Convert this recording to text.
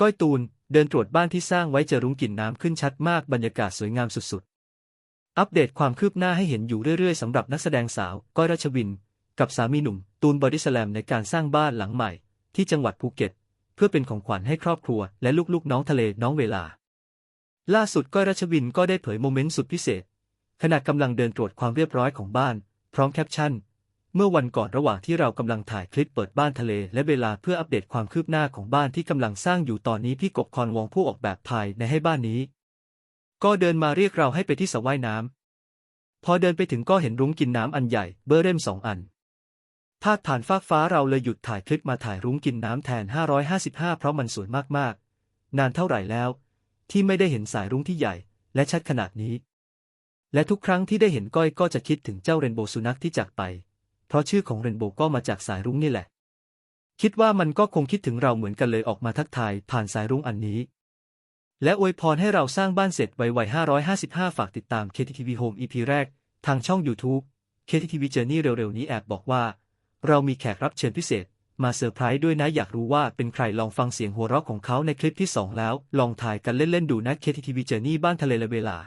ก้อยตูน เดินตรวจบ้านที่สร้างไว้เจอรุ้งกลิ่นน้ำขึ้นชัดมากบรรยากาศสวยงามสุดๆ อัปเดตความคืบหน้าให้เห็นอยู่เรื่อยๆสำหรับนักแสดงสาว ก้อยรัชวิน กับสามีหนุ่ม ตูนบอดี้สแลมในการสร้างบ้านหลังใหม่ ที่จังหวัดภูเก็ต เพื่อเป็นของขวัญให้ครอบครัว และลูกๆ น้องทะเลน้องเวลา ล่าสุดก้อยรัชวินก็ได้เผยโมเมนต์สุดพิเศษ ขณะกำลังเดินตรวจความเรียบร้อยของบ้าน พร้อมแคปชั่น เมื่อวันก่อนระหว่างที่เรากำลังถ่ายคลิปเปิดบ้านทะเล และเวลาเพื่ออัปเดตความคืบหน้าของบ้านที่กำลังสร้างอยู่ตอนนี้พี่กบคอนวองผู้ออกแบบภายในให้บ้านนี้ ก็เดินมาเรียกเราให้ไปที่สระว่ายน้ำพอเดินไปถึงก็เห็นรุ้งกินน้ำอันใหญ่เบอร์เร่มสองอันพาดผ่านฟากฟ้าเราเลยหยุดถ่ายคลิปมาถ่ายรุ้งกินน้ำแทน 555 เพราะมันสวยมากๆ นานเท่าไหร่แล้ว ที่ไม่ได้เห็นสายรุ้งที่ใหญ่ และชัดขนาดนี้ และทุกครั้งที่ได้เห็นก้อยก็จะคิดถึงเจ้าเรนโบว์สุนัขที่จากไป เพราะชื่อของเรนโบว์ก็มาจากสายรุ้งนี่แหละ คิดว่ามันก็คงคิดถึงเราเหมือนกันเลยออกมาทักทายผ่านสายรุ้งอันนี้ และอวยพรให้เราสร้างบ้านเสร็จไวๆ555 ฝากติดตาม KTTV Home EP แรก ทางช่อง YouTube KTTV Journey เร็วๆนี้แอบบอกว่า เรามีแขกรับเชิญพิเศษมาเซอร์ไพรส์ด้วยนะอยากรู้ว่าเป็นใครลองฟังเสียงหัวเราะของเขาในคลิปที่ 2 แล้ว ลองถ่ายกันเล่น ๆ ดูนะ KTTV Journey บ้านทะเลและเวลา